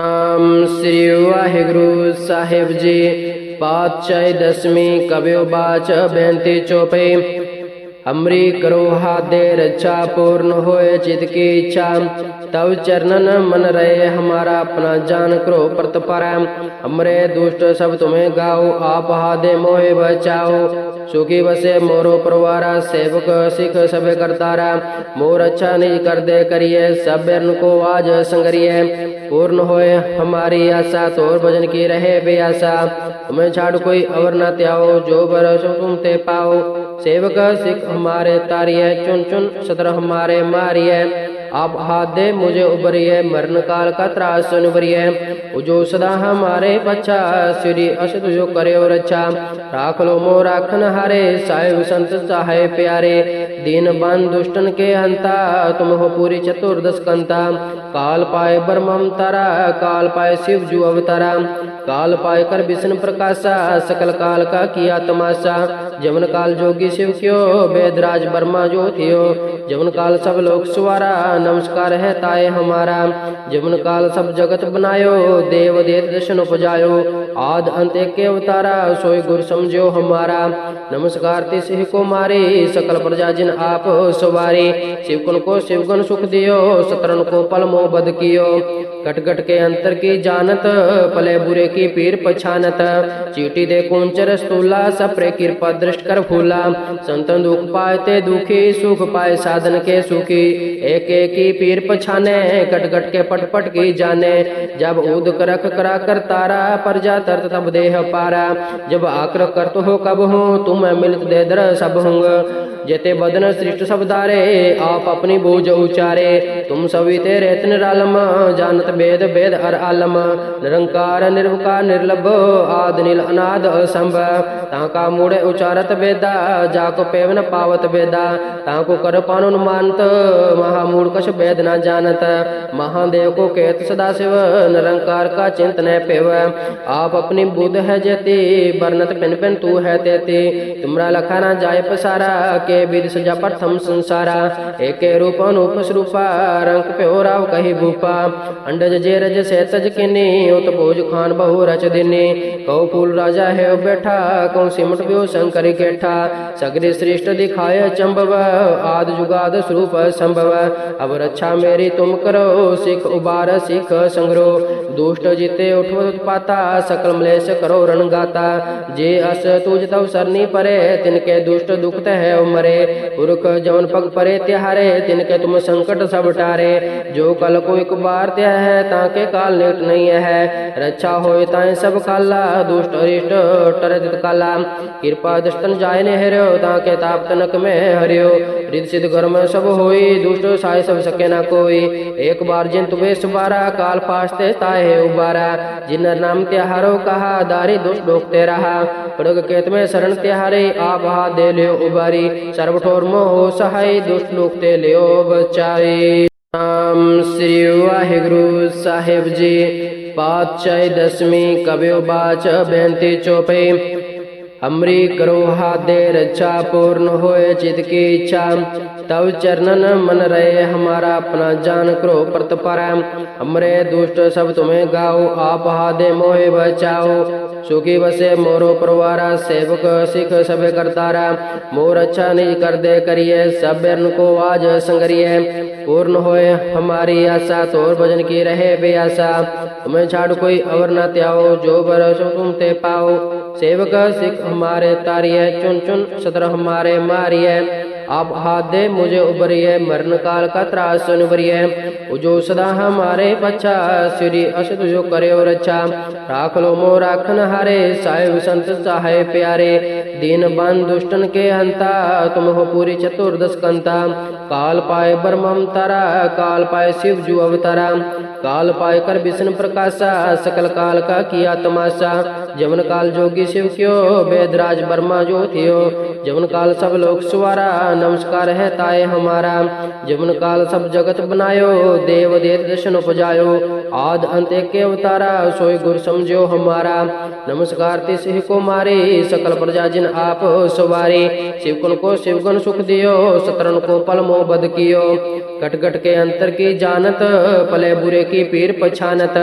श्री वाहेगुरु साहेब जी। पातशाही दसवीं कविबाच बेंती चौपे। अमरी करो हादे रक्षा पूर्ण हो चित की इच्छा। तव चरणन मन रहे हमारा अपना जान करो प्रतपरम हमरे दुष्ट सब तुम्हें गाओ, आप हादे मोहे बचाओ। सुखी बसे मोरो परवारा, सेवक, सिख सब करतारा। मोर अच्छा नहीं कर दे करिए सबको आज संगरिए। पूर्ण होए हमारी आशा, तोर भजन की रहे बेआशा। तुम्हें छाड़ कोई अवर न त्याओ, जो बरसो तुम ते पाओ। सेवक, सिख हमारे तारिय चुन चुन सतर हमारे मारिय आप हाथ दे मुझे उबरिए मरण काल का त्रास सुन बरिए जो सदा हमारे पच्छा, श्री अस तुझो करे और अच्छा। राख लो मो राखन हारे साहेब संत साहे प्यारे। दीन बन दुष्टन के अंता, तुम हो पूरी चतुर्दश कंता। काल पाए ब्रह्मम तारा, काल पाए शिव जू अवतारा। काल पाए कर विष्णु प्रकाशा, सकल काल का किया तमाशा। जवन काल जोगी शिव क्यो वेदराज वर्मा जो थियो। जवन काल सब लोग सुवारा, नमस्कार है ताए हमारा। जवन काल सब जगत बनायो, देव देव दर्शन उपजायो। आद अंत के अवतारा, सोई गुर समझो हमारा। नमस्कार तिस को मारे, सकल प्रजा जिन आप सवारी। शिवगुण को शिवगुण सुख दियो, सतरन को पलमो बद कियो। कट कट के अंतर की जानत, पले बुरे की पीर पछानत। चीटी दे कुंचर स्तूला, सप्रे कृपा दृष्ट कर फूला। संतन दुख पाए ते दुखी, सुख पाए साधन के सुखी। एक एक की पीर पछाने कट कट के पट पट की जाने। जब उद करख करा कर तारा, पर जा तरत तब देह पारा। जब आक्र करत हो कब हो, तुम मिलत दे दर सब ਜਤੇ ਬਦਨ ਸ੍ਰਿਸ਼ਟ ਸਬਦਾਰੇ ਆਪ ਆਪਣੀ ਬੋਝ ਉਚਾਰੇ। ਤੁਮ ਸਭੀ ਤੇ ਰਹਿਤ ਨਿਰਾਲਮ, ਜਾਣਤ ਬੇਦ ਬੇਦ ਅਰ ਆਲਮ। ਨਿਰੰਕਾਰ, ਨਿਰਵਕਾਰ, ਨਿਰਲਭ, ਆਦ, ਨਿਲ, ਅਨਾਦ, ਅਸੰਭ। ਤਾਂ ਕਾ ਮੂੜੇ ਉਚਾਰਤ ਬੇਦਾ ਜਾ ਕੋ ਪੇਵਨ ਪਾਵਤ ਬੇਦਾ ਤਾਂ ਕੋ ਕਰ ਪਾਨ ਅਨੁਮਾਨਤ, ਮਹਾ ਮੂੜ ਕਛ ਬੇਦ ਨਾ ਜਾਣਤ। ਮਹਾਦੇਵ ਕੋ ਕੇਤ ਸਦਾ ਸਿਵ, ਨਿਰੰਕਾਰ ਕਾ ਚਿੰਤਨੈ ਪਿਵ। ਆਪ ਆਪਣੀ ਬੁੱਧ ਹੈ ਜੇਤੀ ਬਰਨਤ ਪਿੰਨ ਪਿੰਨ ਤੂ ਹੈ ਤੇਤੀ। ਤੁਮਰਾ ਲਖਾ ਨਾ ਜਾਏ ਪਸਾਰਾ, ਕੇ के प्रथम संसारा। एक रूप अनूप स्वरूपा रंग प्यो राव कही भूपा। अंडज जे रज से तज उत भोज खान बहु रच दिनी कौ फूल राजा है बैठा कौ सिमट प्यो शंकर केठा सगरी श्रेष्ठ दिखाय चंबव, आद जुगाद स्वरूप संभव। अब रक्षा मेरी तुम करो, सिख उबार, सिख संग्रो। दुष्ट जीते उठो पाता सकल मलेश करो रण गाता जे अस तुझ तव सरनी परे, तिनके दुष्ट दुखत है मरे पुरख जवन पग परे, त्यारे, तिनके तुम संकट सब टारे। जो कल को एक बार त्या है, ताके काल निकट नहीं है। रक्षा हो ताए सब काला, दुष्ट अरिष्ट टरत काला। कृपा दृष्टन जाय ने हरियो, ताके ताप तनक में हरियो। रिद सिद्ध घर में सब होई, दुष्ट साय सब सके ना कोई। एक बार जिन तुवे सुबारा, काल पास्ते ताए उबारा। जिन नाम त्याहारो कहा, दारी दुष्ट डोकते रहा। पड़ग केत में शरण त्याहारे, आप हा दे लियो उबारी। ਸਰਬ ਠੋਰ ਮੋਹ ਸਹਾਈ ਦੁਸ਼ਟ ਲੋਕ ਤੇ ਲਿਓ ਬਚਾਈ। ਨਾਮ ਸ੍ਰੀ ਵਾਹਿਗੁਰੂ ਸਾਹਿਬ ਜੀ, ਪਾਤਸ਼ਾਹ ਦਸਵੀਂ ਕਬਿਓ ਬਾਚ ਬੇਨਤੀ ਚੋਪੇ ਅਮਰੀ ਕਰੋ ਹਾਦੇ ਰਚਾ ਪੂਰਨ ਹੋਏ ਚਿਤ ਕੀ ਇੱਛਾ। ਤਵ ਚਰਨਨ ਮਨ ਰਹੇ, ਹਮਾਰਾ ਆਪਣਾ ਜਾਨ ਕਰੋ, ਪ੍ਰਤ ਪਰੈ। ਅਮਰੇ ਦੁਸ਼ਟ ਸਭ ਤੁਮੇ ਗਾਓ, ਆਪ ਹਾਦੇ ਮੋਹਿ ਬਚਾਓ। ਸੁਖੀ ਵਸੇ ਮੋਰੋ ਪਰਵਾਰਾ, ਸੇਵਕ ਸਿਖ ਸਭੇ ਕਰਤਾਰਾ। ਮੋਰ ਅੱਛਾ ਨਿਜ ਕਰਦੇ ਕਰੀਏ ਸਭ ਅਰਨ ਕੋ ਆਜ ਸੰਗਰੀਏ। ਪੂਰਨ ਹੋਏ ਹਮਾਰੀ ਆਸਾ, ਤੋਰ ਭਜਨ ਕੀ ਰਹੇ ਬਿਆਸਾ। ਤੁਮੇ ਛਾੜ ਕੋਈ ਅਵਰ ਨਾ ਤਿਆਓ ਜੋ ਬਰ ਸੋ ਤੁਮ ਤੇ ਪਾਓ। सेवक सिख हमारे तारिय चुन चुन सतर हमारे मारिय आप हाथ दे, मुझे उबरिए मरण काल का त्रास सुन बरिए जो सदा हमारे पच्छा श्री अस तुझो करे और अच्छा राख लो मो राखन हारे, साहिब संत सहाय प्यारे। दीन बन दुष्टन के अंता तुम हो पूरी चतुर्दश कंता। काल पाए ब्रह्मम तारा, काल पाए शिव जु अवतारा। काल पाए कर विष्णु प्रकाशा, सकल काल का किया तमाशा। ਜਵਨ ਕਾਲ ਜੋਗੀ ਸਿਵ ਕਿਓ ਬੇਦਰਾਜ ਬਰਮਾ ਜੋ ਥਿਓ ਜਵਨ ਕਾਲ ਸਭ ਲੋਕ ਸਵਾਰਾ, ਨਮਸਕਾਰ ਹੈ ਤਾਏ ਹਮਾਰਾ। ਜਵਨ ਕਾਲ ਸਭ ਜਗਤ ਬਨਾਇਓ ਦੇਵ ਦੇਤ ਦਰਸ਼ਨ ਉਪਜਾਇਓ। उपजायो आद अंत एक अवतारा सोई गुर समझो हमारा नमस्कार तिस ही को मारे सकल प्रजा जिन आप सवारे शिवकुन को शिवगुण सुख दियो सतरन को पल मोह बद कियो कट कट के अंतर की जानत पले बुरे की पीर पछानत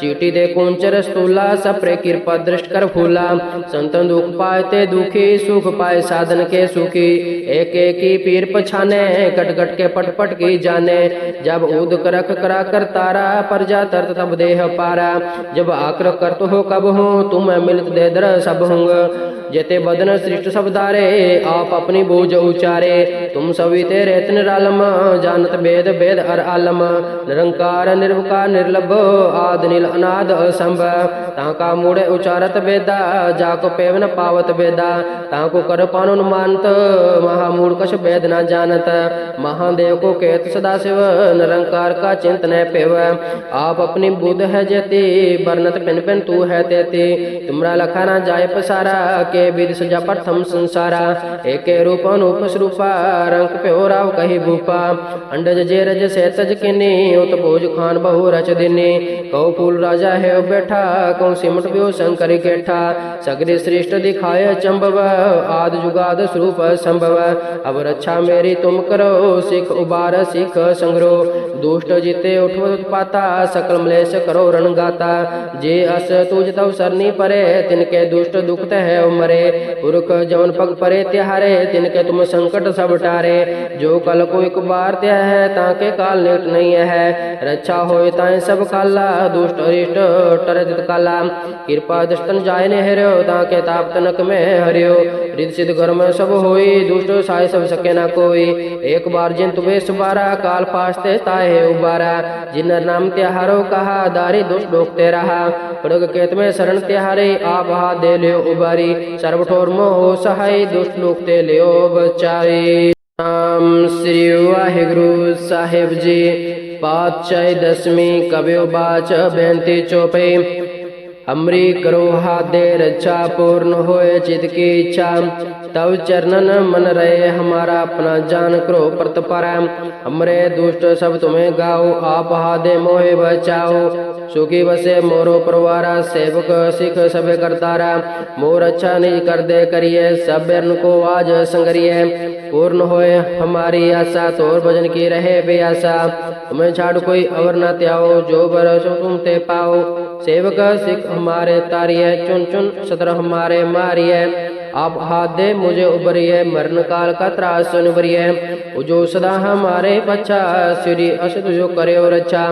चीटी दे कुंचर स्थूला सप्रे कृपा दृष्ट कर फूला संतन दुख पाए ते दुखी सुख पाए साधन के सुखी एक एक की पीर पछाने कट कट के पट पट की जाने जब उद करख करा कर तारा पर जा ਤਰਤ ਤਬ ਦੇਹ ਪਾਰਾ। ਜਬ ਆਕਰ ਕਰਤ ਹੋ ਕਬ ਹੂੰ ਤੁਮ ਮਿਲਤ ਦੇ ਦਰ ਸਭ ਹੂੰ ਜਤੇ ਬਦਨ ਸ੍ਰਿਸ਼ਟ ਸਬਦਾਰੇ ਆਪ ਆਪਣੀ ਬੂਝ ਉਚਾਰੇ। ਤੁਮ ਸਭੀ ਤੇ ਰਤਨ ਰਲਮ, ਜਾਣਤ ਬੇਦ ਬੇਦ ਅਰ ਆਲਮ ਨਿਰੰਕਾਰ ਨਿਰਭਕਾਰ ਨਿਰਲਭ, ਆਦ, ਨਿਲ, ਅਨਾਦ, ਅਸੰਭ। ਤਾਂ ਕਾ ਮੂੜੇ ਉਚਾਰਤ ਬੇਦਾ, ਜਾ ਕੋ ਪੇਵਨ ਪਾਵਤ ਬੇਦਾ। ਤਾਂ ਕੋ ਕਰ ਪਾਨੁਨ ਮੰਤ ਮਹਾ ਮੂੜ ਕਛ ਬੇਦ ਨਾ ਜਾਣਤ। ਮਹਾਦੇਵ ਕੋ ਕੇਤ ਸਦਾ ਸਿਵ, ਨਿਰੰਕਾਰ ਕਾ ਚਿੰਤਨੈ ਪਿਵ। ਆਪ ਆਪਣੀ ਬੁੱਧ ਹੈ ਜੇਤੀ ਬਰਨਤ ਪਿਨ ਪਿਨ ਤੂ ਹੈ ਤੇਤੀ। ਤੁਮਰਾ ਲਖਾ ਨਾ ਜਾਏ ਪਸਾਰਾ ਕੇ के विद सजा प्रथम संसारा। एके रूप अनूप स्वरूपा रंग प्यो राव कही भूपा। अंडज जे रज से तज किनी उत भोज खान बहु रच दिनी कौ फूल राजा है बैठा कौ सिमट प्यो शंकर केठा सगरे श्रेष्ठ दिखाय चंबव, आद जुगाद स्वरूप संभव। अब रक्षा मेरी तुम करो, सिख उबार, सिख संग्रो। दुष्ट जीते उठवत पाता सकल मलेश करो रण गाता जे अस तुझ तव सरनी परे तिनके दुष्ट दुखत है मरे पुरख जवन पग परे त्यारे तिनके तुम संकट सब टारे जो कल को एक बार त्या है ताके काल नेट नहीं है रक्षा होए ताए सब काला दुष्ट अरिष्ट टरत काला कृपा दृष्टन जाय ने हरियो ताके ताप तनक में हरियो रिद सिद्ध घर में सब होई दुष्ट साय सब सके ना कोई एक बार जिन तुवे सुबारा काल फास्ते है उबारा। जिन नाम त्याहारो कहा, दारी दुष डोकते रहा। पड़ग केत में शरण त्याहारे, आप हा दे लियो उबारी। सर्वठोर मोह सहाय, दुष्ट लोकते लियो बचाई नाम श्री वाहे गुरु साहेब जी। पातशाही दसवीं कवि बाच बेनती चौपे। ਅਮਰੀ ਕਰੋ ਹਾਦੇ ਰੱਛਾ, ਪੂਰਨ ਹੋਏ ਚਿਤ ਕੀ ਇੱਛਾ। ਤਵ ਚਰਨਨ ਮਨ ਰਹੇ, ਹਮਾਰਾ ਆਪਣਾ ਜਾਨ ਕਰੋ ਪ੍ਰਤ ਪਰੈ। ਅਮਰੇ ਦੁਸ਼ਟ ਸਭ ਤੁਮੇ ਗਾਓ, ਆਪ ਹਾਦੇ ਮੋਹਿ ਬਚਾਓ। ਸੁਖੀ ਵਸੇ ਮੋਰੋ ਪਰਵਾਰਾ, ਸੇਵਕ ਸਿਖ ਸਭੇ ਕਰਤਾਰਾ। ਮੋਰ ਅੱਛਾ ਨਹੀਂ ਕਰਦੇ ਕਰੀਏ, ਸਭ ਅਰਨ ਕੋ ਆਜ ਸੰਗਰੀਏ। पूर्ण होए, हमारी आशा तोर भजन की रहे बेआशा। तुम्हें छाड़ कोई अवर न त्याओ, जो बरसो तुम ते पाओ। सेवक, सिख हमारे तारिय चुन चुन सतर हमारे मारिय आप हाथ दे, मुझे उबरिए मरण काल का त्रास उबरिए जो सदा हमारे पच्छा, श्री असुत जो करे और अच्छा।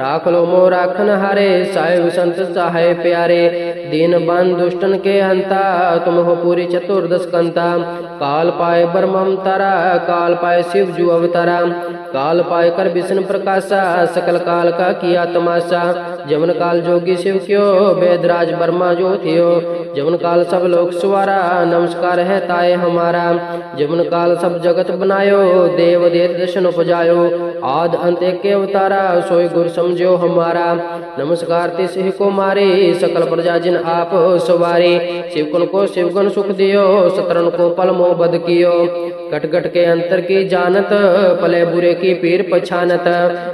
राख लो मो राखन हारे साहेब संत सहाय प्यारे। दीन बन दुष्टन के अंता तुम हो पूरी चतुर्दश कंता। काल पाए ब्रह्म तारा, काल पाए शिव जू अवतारा। काल पाए कर विष्णु प्रकाशा, सकल काल का किया तमाशा। जमन काल जोगी शिव क्यो, वेदराज वर्मा जो थियो। जमन काल सब लोग सुवारा, नमस्कार है ताए हमारा। जमन काल सब जगत बनायो, देव देव दर्शन उपजायो। आद अंत के अवतारा, सोई गुर समझो हमारा। नमस्कार तिस को मारे, सकल प्रजा जिन आप सवारे। शिवकुन को शिवगुण सुख दियो, सतरन को पल मोह बद कियो। कट कट के अंतर की जानत, पले बुरे की पीर पछानत।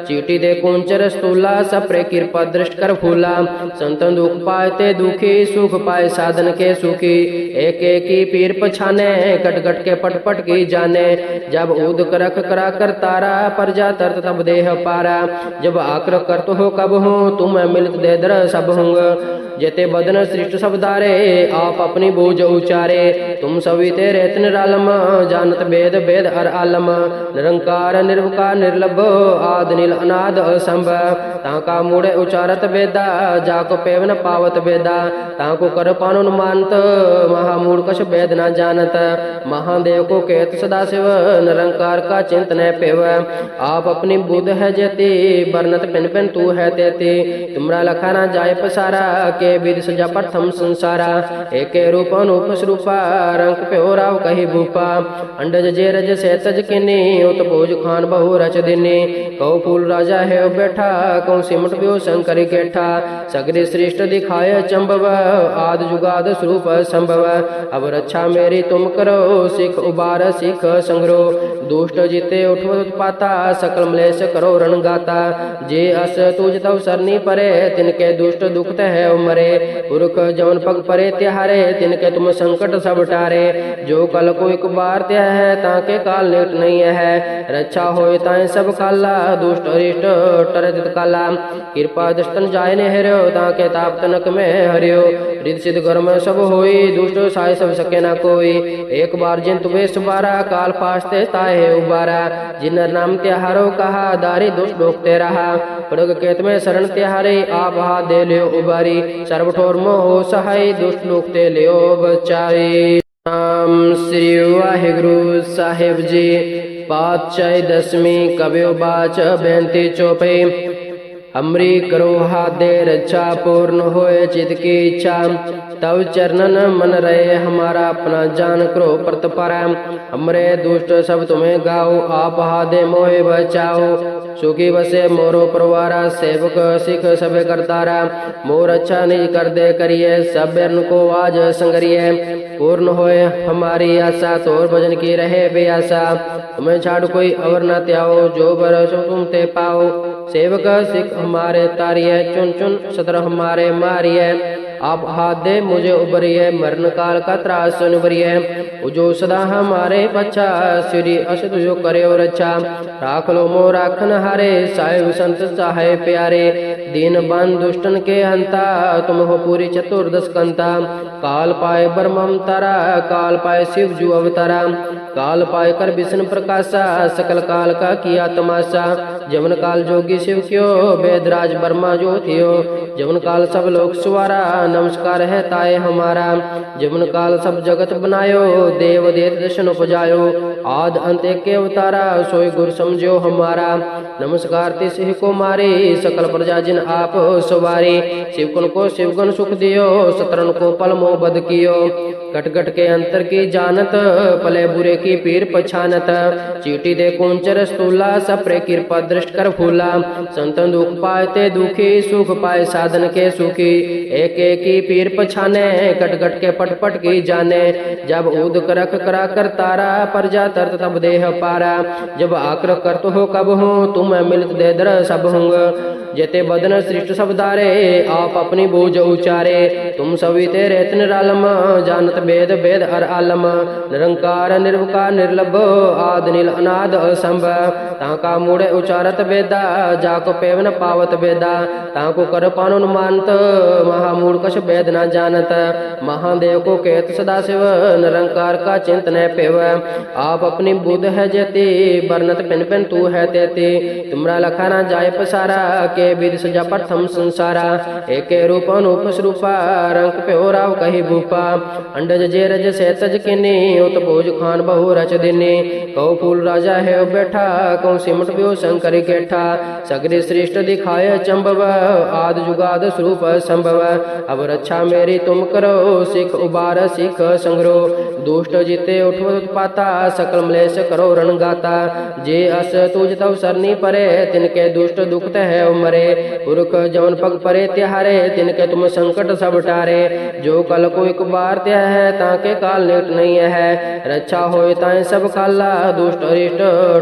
चीटी दे कुंचर स्थूला, सप्रे कृपा दृष्ट कर फूला। संतन दुख पाए ते दुखी, सुख पाए साधन के सुखी। एक एक की पीर पछाने कट कट के पट पट की जाने। जब उद करख करा कर तारा पर जा तरत तब देह पारा। जब आक्र करत हो कब हो, तुम मिलत दे दर सब होंग। जेते बदन सृष्ट सब दारे, आप अपनी बोझ उचारे। तुम सभी तेरे निरालम जानत वेद वेद अर आलम। निरंकार, निर्वकार, निर्लभ, आद, नील, अनाद, असंभ। ताका मूढ़े उचारत वेदा जाको पेवन पावत वेदा ताको कर पानुन मानत महामूढ़ कश वेद न जानत। महादेव को केत सदा शिव, निरंकार का चिंतन पेव। आप अपनी बुद्ध है जेती बरनत पिन पिन तू है तेती। तुमरा लखा न जाय पसारा, के विद सजा प्रथम संसारा। एके रूप अनूप स्वरूपा रंग प्यो राव कही भूपा। अंडज जे रज से तज किनी उत भोज खान बहु रच दिनी कौ फूल राजा है बैठा कौ सिमट प्यो शंकर केठा सगरे श्रेष्ठ दिखाय चंबव, आद जुगाद स्वरूप संभव। अब रक्षा मेरी तुम करो, सिख उबार सिख संग्रो। दुष्ट जीते उठो पाता सकल मलेश करो रण गाता जे अस तुझ तव सरनी परे तिनके दुष्ट दुखत है मरे पुरख जवन पग परे त्यारे तिनके तुम संकट सब टारे जो कल को एक बार त्या है ताके काल नेट नहीं है रक्षा होए ताए सब काला दुष्ट अरिष्ट टरत काला कृपा दृष्टन जाय ने हरियो ताके ताप तनक में हरियो रिद सिद्ध कर्म सब होई दुष्ट साय सब सके ना कोई एक बार जिन तुबे सुबारा काल पास्ते ताए उबारा जिन नाम त्याहारो दारो कहा, दारी दुष्ट डोकते रहा। मृग केत में शरण त्यारे आभा दे लियो उबारी। सर्व ठोर मोहो सहाय, दुष्ट लोकते लियो बचाई नाम श्री वाहे गुरु साहेब जी। पाचय दशमी कबियो बाच बेंती चौपाई हमरी करो हादे रक्षा पूर्ण होए चित की इच्छा तब चरणन मन रहे हमारा अपना जान करो प्रतपरा हमरे दुष्ट सब तुम्हें गाओ आप हादे मोहे बचाओ सुखी बसे मोरो परवारा सेवक सिख सब करतारा मोर अच्छा निज कर दे करिए सब को आज संगरिए पूर्ण होए हमारी आशा तोर भजन की रहे बेआशा तुम्हें छाड़ कोई अवर न त्याओ जो बरसो तुम ते पाओ सेवक सिख हमारे तारिय चुन चुन सतर हमारे मारिये आप हाथ दे, मुझे उबरिए मरण काल का त्रास सुन उबरिए जो सदा हमारे बच्चा श्री असत जो करे और अच्छा। राख लो मो राखन हारे, साहेब संत चाहे प्यारे। दीन बन दुष्टन के हंता, तुम हो पूरी चतुर्दश कंता। काल पाए ब्रह्मम तारा, काल पाए शिव जू अवतारा। काल पाए कर विष्णु प्रकाशा, सकल काल का किया तमाशा। जवन काल जोगी शिव क्यो, वेदराज ब्रह्मा जो थियो। जवन काल सब लोग सुवारा नमस्कार है ताए हमारा। जीवन काल सब जगत बनायो देव देव दर्शन उपजायो। आद अंत के अवतारा सोई गुर समझो हमारा। नमस्कार तिस ही को मारे, सकल प्रजा जिन आप सवारी। शिवगुण को शिवगुण सुख दियो, सतरन को पल मोह बद कियो। कट कट के अंतर की जानत, पले बुरे की पीर पछानत। चीटी दे कुंचर स्तूला सप्रे कृपा दृष्ट कर फूला। संतन दुख पाए ते दुखी, सुख पाए साधन के सुखी। एक एक की पीर पछाने कट कट के पट पट की जाने। जब उद करख करा कर तारा, पर जा तरत तब देह पारा जब आक्र करत हो कब हो तुम मिलत दे दर सब ਜਿਤੇ ਬਦਨ ਸ੍ਰਿਸ਼ਟ ਸਬਦਾਰੇ ਆਪ ਆਪਣੀ ਬੂਝ ਉਚਾਰੇ। ਤੁਮ ਸਭੀ ਤੇ ਰਤਨ ਰਲਮ, ਜਾਣਤ ਬੇਦ ਬੇਦ ਅਰ ਆਲਮ। ਨਿਰੰਕਾਰ, ਨਿਰਵਕਾਰ, ਨਿਰਲਭ, ਆਦ, ਨਿਲ, ਅਨਾਦ, ਅਸੰਭ। ਤਾਂ ਕਾ ਮੂੜੇ ਉਚਾਰਤ ਬੇਦਾ, ਜਾ ਕੋ ਪੇਵਨ ਪਾਵਤ ਬੇਦਾ। ਤਾਂ ਕੋ ਕਰ ਪਾਨ ਅਨੁਮਾਨਤ ਮਹਾ ਮੂੜ ਕਛ ਬੇਦ ਨਾ ਜਾਣਤ। ਮਹਾਦੇਵ ਕੋ ਕੇਤ ਸਦਾ ਸਿਵ, ਨਿਰੰਕਾਰ ਕਾ ਚਿੰਤਨੈ ਪਿਵ। ਆਪ ਆਪਣੀ ਬੁੱਧ ਹੈ ਜੇਤੀ ਬਰਨਤ ਪਿੰਨ ਪਿੰਨ ਤੂ ਹੈ ਤੇਤੀ। ਤੁਮਰਾ ਲਖਾ ਨਾ ਜਾਏ ਪਸਾਰਾ के विद सजा प्रथम संसारा। एक रूप अनूप स्वरूपा रंग पे हो राव कही भूपा। अंडज जे रज से तज किनी उत भोज खान बहु रच दिनी कौ फूल राजा है बैठा, कौ सिमट बियो शंकर केठा सगरी श्रेष्ठ दिखाए चंबव, आद जुगाद स्वरूप संभव। अब रक्षा मेरी तुम करो, सिख उबार सिख संग्रो। दुष्ट जीते उठो पाता, सकल मलेश करो रण गाता जे अस तुझ तव सरनी परे, तिनके दुष्ट दुखत है मरे पुरख जवन पग परे त्यारे, तिनके तुम संकट सब टारे। जो कल को एक बार त्या है, ताके काल नेट नहीं है। रक्षा हो ताए सब काला, दुष्ट अरिष्ट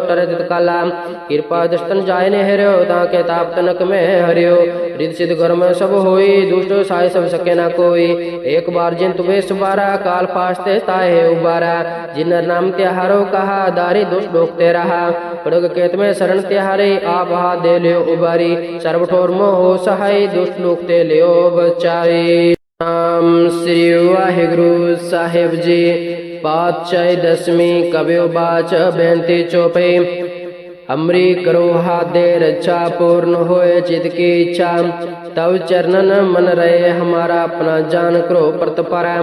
टरत काला। कृपा दृष्टन जाय ने हरियो, ताके ताप तनक में हरियो। रिद सिद्ध कर्म सब होई, दुष्ट साय सब सके ना कोई। एक बार जिन तुबे सुबारा, काल पास्ते ताए उबारा। जिन नाम त्याहारो कहा, दारी दुष्ट डोकते रहा। पड़ग केत में शरण त्याहारे, आप हाथ दे लियो उबारी। ਸਰਬ ਠੋਰਮ ਹੋ ਸਹਾਈ ਦੁਸ਼ਟ ਲੋਕ ਤੇ ਲਿਓ ਬਚਾਈ। ਨਾਮ ਸ੍ਰੀ ਵਾਹਿਗੁਰੂ ਸਾਹਿਬ ਜੀ, ਪਾਤਸ਼ਾਹ ਦਸਵੀਂ ਕਬਿਓ ਬਾਚ ਬੇਨਤੀ ਚੋਪੇ हमरी करो हादे रक्षा पूर्ण होए चित की इच्छा तब चरणन मन रहे हमारा अपना जान करो प्रतपरा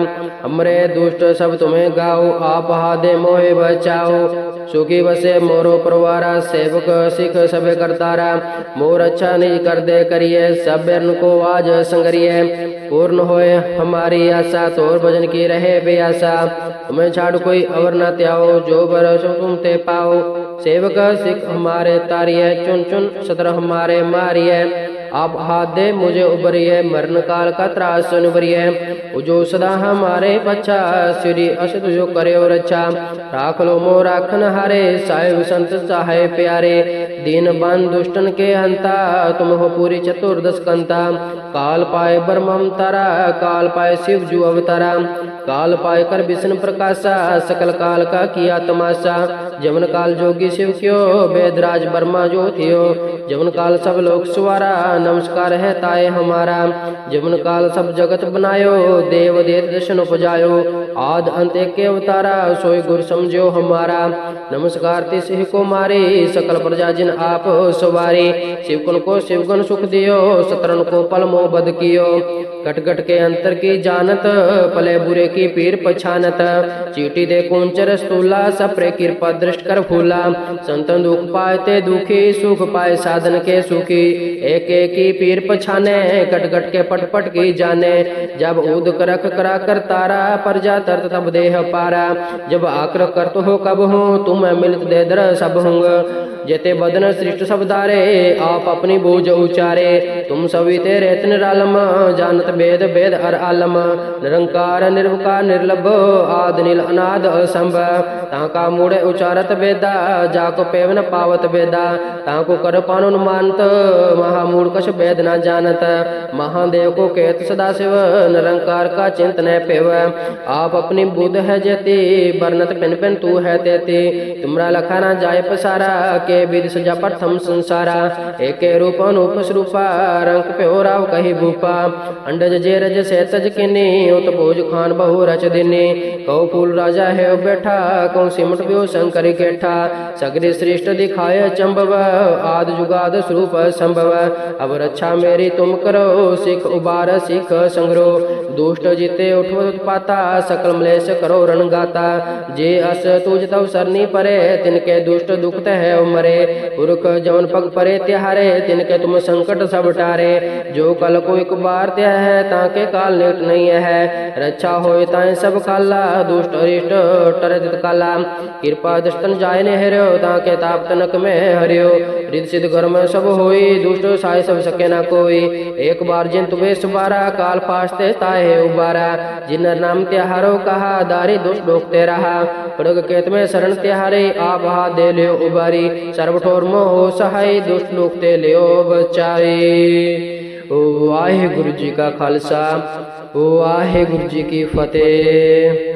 हमरे दुष्ट सब तुम्हें गाओ आप हादे मोहे बचाओ सुखी बसे मोरो परवारा सेवक सिख सब करतारा मोर अच्छा निज कर दे करिए सब को आज संगरिए पूर्ण होए हमारी आशा तोर भजन की रहे बेआशा तुम्हें छाड़ कोई अवर न त्याओ जो बरसो तुम ते पाओ ਸੇਵਕ ਸਿੱਖ ਹਮਾਰੇ ਤਾਰਿਐ ਚੁਨ ਚੁਨ ਸਦਰ ਹਮਾਰੇ ਮਾਰਿਐ। आप हाथ दे, मुझे उबरिए मरण काल का त्रास सुन बरिए जो सदा हमारे बच्चा श्री असत जो करे और अच्छा। राख लो मो राखन हारे साहेब संत चाहे प्यारे। दीन बन दुष्टन के अंता तुम हो पूरी चतुर्दश कंता। काल पाए ब्रह्म तारा, काल पाए शिव जू अवतारा। काल पाए कर विष्णु प्रकाशा, सकल काल का किया तमाशा। जमन काल जोगी शिव क्यो, वेदराज ब्रह्मा जो थियो। जमन काल सब लोग सुवारा नमस्कार है ताए हमारा। जमन काल सब जगत बनायो, देव देव दर्शन उपजायो। आद अंत के अवतारा, सोई गुर समझो हमारा। नमस्कार तिस को मारे, सकल प्रजा जिन आप सवारी। शिवकुन को शिवगुण सुख दियो, सतरन को पल मोह बद कियो। कट कट के अंतर की जानत, पले बुरे की पीर पछानत। चीटी दे कुंचर स्तूला सप्रे कृपा दृष्ट कर फूला। संतन दुख पाए ते दुखी, सुख पाए साधन के सुखी। एक एक की पीर पछाने कट कट के पट पट की जाने। जब उद करक करा कर तारा पर जा तरत तब देह पारा। जब आक्र करत हो कब हो तुम मिलत दे दर सब होंगे जेते बदन सृष्ट सब दारे आप अपनी बूझ उचारे तुम सभी तेरे निरालम जानत वेद वेद अर आलम निरंकार निर्वकार निर्लभ आद नील अनाद असंभ ताका मूढ़े उचारत वेदा जाको पेवन पावत वेदा ताको कर पानुन मानत महामूढ़ कश वेद न जानत महादेव को केत सदा शिव निरंकार का चिंतन पेव आप अपनी बुद्ध है जेती बरनत पिन पिन तू है तेती तुमरा लखा ना जाय पसारा के विद सजा प्रथम संसारा, एके रूप अनूप स्वरूपा रंग प्यो राव कही भूपा। अंडज जे रज से तज किनी उत भोज खान बहु रच दिनी कौ फूल राजा है बैठा कौ सिमट प्यो शंकर केठा सगरी श्रेष्ठ दिखाए चंबव, आद जुगाद स्वरूप संभव। अब रक्षा मेरी तुम करो, सिख उबार, सिख संग्रो। दुष्ट जीते उठो पाता सकल मलेश करो रण गाता जे अस तुझ तव सरनी परे तिनके दुष्ट दुखत है मरे पुरख जवन पग परे त्यारे तिनके तुम संकट सब टारे जो कल को एक बार त्या है ताके काल नेट नहीं है रक्षा होए ताए सब काला दुष्ट अरिष्ट टरत काला कृपा दृष्टन जाय ने हरियो ताके ताप तनक में हरियो रिद सिद्ध घर में सब होई दुष्ट साय सब सके ना कोई एक बार जिन तुवे सुबारा काल फास्ते ताहे उबारा जिन नाम त्याहारो कहा दारी दुष्ट डोकते रहा प्रग केत में शरण त्याहारे आप हा दे लियो उबारी सर्वठोर मोह सहाय दुष्ट लोकते लियो बचाए वाहे गुरु जी का खालसा वाहे गुरु जी की फतेह